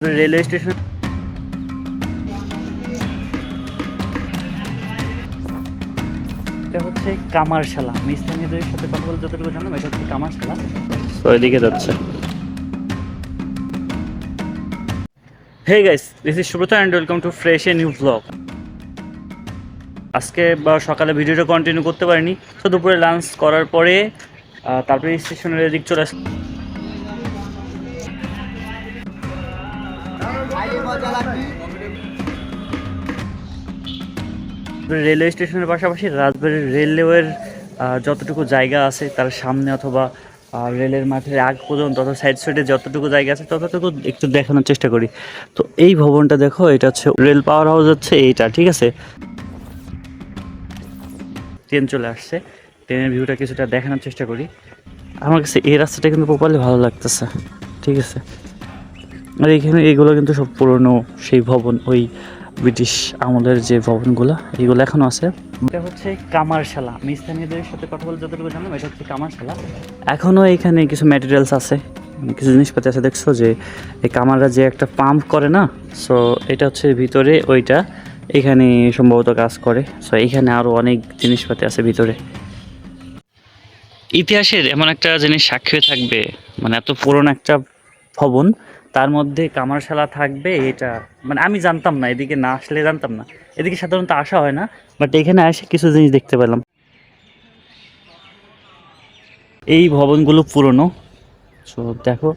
Railway station. এটা হচ্ছে কামারশালা। আমি স্থানীয়দের সাথে কথা বলে যতটুকু জানলাম এটা হচ্ছে কামারশালা। তো এদিকে যাচ্ছে। Hey guys this is Subrata and welcome to fresh a new vlog আজকে বা সকালে ভিডিওটা কন্টিনিউ করতে পারিনি। তো দুপুরে লাঞ্চ করার পরে তারপরে স্টেশনের এদিক চলে আসলাম। রেলওয়ে স্টেশনের পাশাপাশি রাজবাড়ির রেলওয়ের যতটুকু জায়গা আছে তার সামনে অথবা রেলের মাঠের আগ পর্যন্ত অথবা সাইড সাইডে যতটুকু জায়গা আছে ততটুকু একটু দেখানোর চেষ্টা করি। তো এই ভবনটা দেখো, এটা হচ্ছে রেল পাওয়ার হাউস হচ্ছে এইটা, ঠিক আছে? ট্রেন চলে আসছে, ট্রেনের ভিউটা কিছুটা দেখানোর চেষ্টা করি। আমার কাছে এই রাস্তাটা কিন্তু প্রপারলি ভালো লাগতেছে, ঠিক আছে? আর এখানে এগুলো কিন্তু সব পুরনো সেই ভবন ওই ব্রিটিশ আমলের যে ভবনগুলো এগুলো এখনও আছে। এটা হচ্ছে কামারশালা। আমি স্থানীয়দের সাথে কথা বলে যতটুকু জানলাম এটা হচ্ছে কামারশালা। এখনও এখানে কিছু ম্যাটেরিয়ালস আছে। মানে কিছু জিনিসপাতি আছে দেখছ যে এই কামাররা যে একটা পাম্প করে না সো এটা হচ্ছে ভিতরে ওইটা। এখানে সম্ভবত কাজ করে। সো এখানে আরও অনেক জিনিসপাতি আছে ভিতরে। ইতিহাসের এমন একটা জিনিস সাক্ষী থাকবে মানে এত পুরনো একটা ভবন তার মধ্যে কামারশালা থাকবে, এটা মানে আমি জানতাম না, এদিকে না আসলে জানতাম না। এদিকে সাধারণত আসা হয় না বাট এখানে এসে কিছু জিনিস দেখতে পেলাম। এই ভবনগুলো পুরনো। সো দেখো,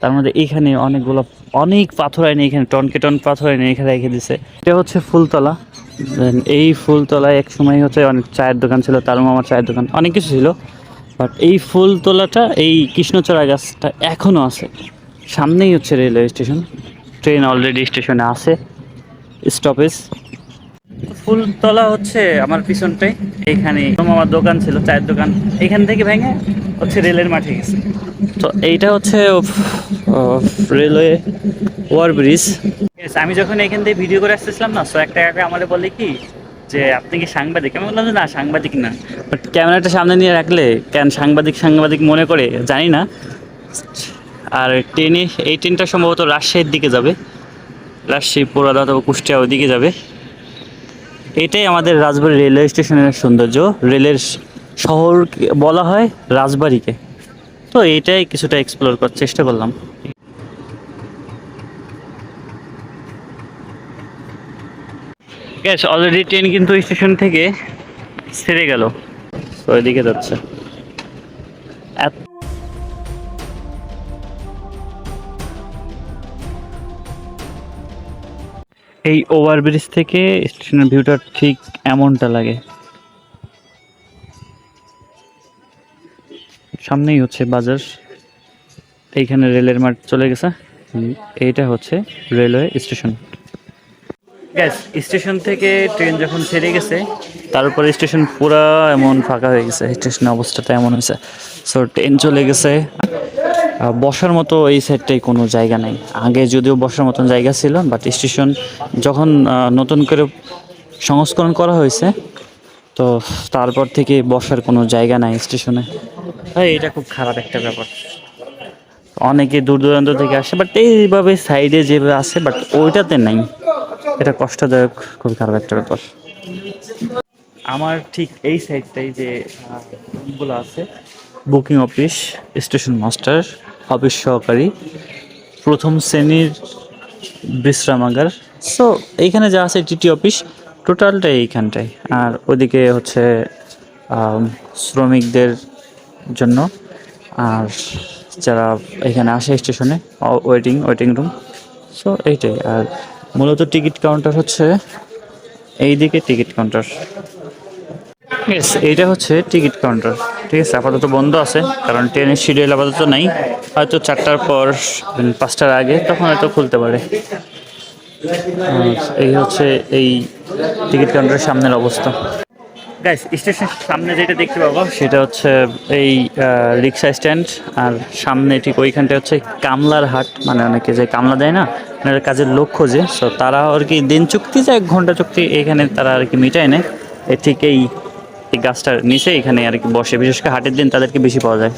তার মধ্যে এখানে অনেকগুলো, অনেক পাথর আইনে এখানে টনকে টন পাথর আইনে এখানে রেখে দিছে। এটা হচ্ছে ফুলতলা। এই ফুলতলায় এক সময় হচ্ছে অনেক চায়ের দোকান ছিল, তার মামার চায়ের দোকান, অনেক কিছু ছিল। বাট এই ফুলতলাটা, এই কৃষ্ণচড়া গাছটা এখনও আছে। সামনেই হচ্ছে রেলওয়ে স্টেশন। ট্রেন অলরেডি স্টেশনে আছে। স্টপেজ ফুলতলা হচ্ছে আমার পিছনটাই এইখানে আমার দোকান ছিল চায়ের দোকান। এখান থেকে ভেঙে হচ্ছে রেলের মাঠে গেছে। তো এইটা হচ্ছে রেলওয়ে ওভার ব্রিজ। আমি যখন এখান থেকে ভিডিও করে আসতেছিলাম না সো একটা কাকা আমাদের বলে কি যে আপনি কি সাংবাদিক? আমি বললাম যে না সাংবাদিক না। বাট ক্যামেরাটা সামনে নিয়ে রাখলে কেন সাংবাদিক সাংবাদিক মনে করে? জানি না। আর ট্রেনে এই ট্রেনটা সম্ভবত রাজশাহীর দিকে যাবে। রাজশাহী, পোড়াদা অথবা কুষ্টিয়া ওইদিকে যাবে। এটাই আমাদের রাজবাড়ি রেলওয়ে স্টেশনের সৌন্দর্য। রেলের শহর বলা হয় রাজবাড়িকে। তো এটাই কিছুটা এক্সপ্লোর করার চেষ্টা করলাম। গ্যাস অলরেডি ট্রেন কিন্তু স্টেশন থেকে ছেড়ে গেল। ওইদিকে যাচ্ছে। এত- এই ওভারব্রিজ থেকে স্টেশনের ভিউটা ঠিক এমনটা লাগে। সামনেই হচ্ছে বাজার। এইখানে রেলের মাঠ চলে গেছে। এইটা হচ্ছে রেলওয়ে স্টেশন। গ্যাস স্টেশন থেকে ট্রেন যখন ছেড়ে গেছে তারপরে স্টেশন পুরা এমন ফাঁকা হয়ে গেছে। স্টেশনের অবস্থাটা এমন হয়েছে। সো ট্রেন চলে গেছে। বসার মতো এই সাইডটাই কোনো জায়গা নাই। আগে যদিও বসার মতন জায়গা ছিল বাট স্টেশন যখন নতুন করে সংস্করণ করা হয়েছে তো তারপর থেকে বসার কোনো জায়গা নাই স্টেশনে হ্যাঁ এটা খুব খারাপ একটা ব্যাপার। অনেকে দূর দূরান্ত থেকে আসে বাট এইভাবে সাইডে যেভাবে আসে বাট ওইটাতে নাই। এটা কষ্টদায়ক খুব খারাপ একটা ব্যাপার। আমার ঠিক এই সাইডটাই যে গুলো আছে booking office, station master, office সহকারী, প্রথম শ্রেণির বিশ্রামাগার। সো এইখানে যা আছে টিটি অফিস টোটালটাই এইখানটাই। আর ওদিকে হচ্ছে শ্রমিকদের জন্য। আর যারা এখানে আসে স্টেশনে ওয়েটিং ওয়েটিং রুম। সো এইটাই। আর মূলত টিকিট কাউন্টার হচ্ছে, এইদিকে টিকিট কাউন্টার। ইয়েস এইটা হচ্ছে টিকিট কাউন্টার, ঠিক আছে? আপাতত বন্ধ আছে, কারণ ট্রেনের শিডিউল আপাতত নেই। হয়তো চারটার পর পাঁচটার আগে, তখন হয়তো খুলতে পারে। এই হচ্ছে এই টিকিট কাউন্টারের সামনের অবস্থা। গাইস স্টেশনের সামনে যেটা দেখতে পাবো, সেটা হচ্ছে এই রিক্সা স্ট্যান্ড, আর সামনে ঠিক ওইখানটা হচ্ছে কামলার হাট মানে অনেকে যে কামলা দেয় না, ওনারা কাজের লোক খোঁজে। সো তারা আর কি দিন চুক্তি যে এক ঘণ্টা চুক্তি, এখানে তারা আর কি মিটায় নেয়। ঠিক এই গাছটার নিচে এখানে আর কি বসে বিশেষ করে হাটের দিন তাদেরকে বেশি পাওয়া যায়।